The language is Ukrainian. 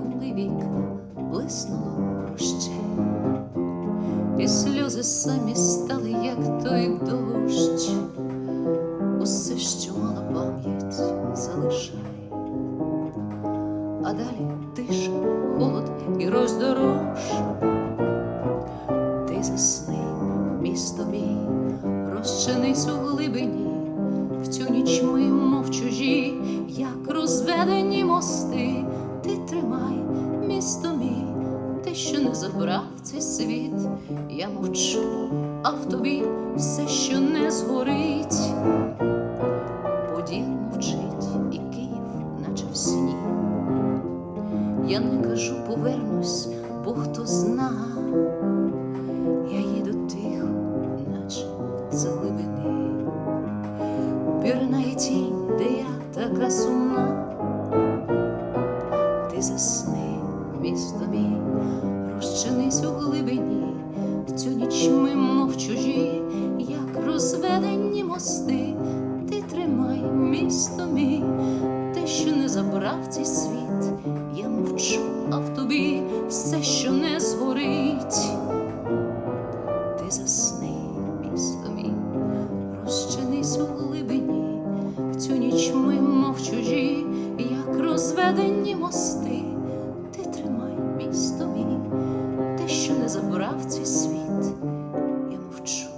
минулий вік блиснуло прощай. І сльози самі стали, як той дощ, усе, що мало пам'ять, залишай. А далі тиша, холод і роздорож. Ти засни, місто мій, розчинись у глибині, в цю ніч ми, мов чужі, як розведені мости, що не забрав цей світ, я мовчу, а в тобі все, що не згорить. Поділ мовчить, і Київ, наче в сні. Я не кажу повернусь, бо хто зна, я їду тихо, наче з глибини. Пірнає тінь, де я така сумна. Ти засни, місто мій, розчинись у глибині, в цю ніч ми, мов чужі, як розведені мости, ти тримай місто мій, те, що не забрав цей світ, я мовчу, а в тобі все, що не згорить. Ти засни, місто мій, розчинись у глибині, в цю ніч ми, мов чужі, як розведені мости, що не забрав цей світ, я мовчу.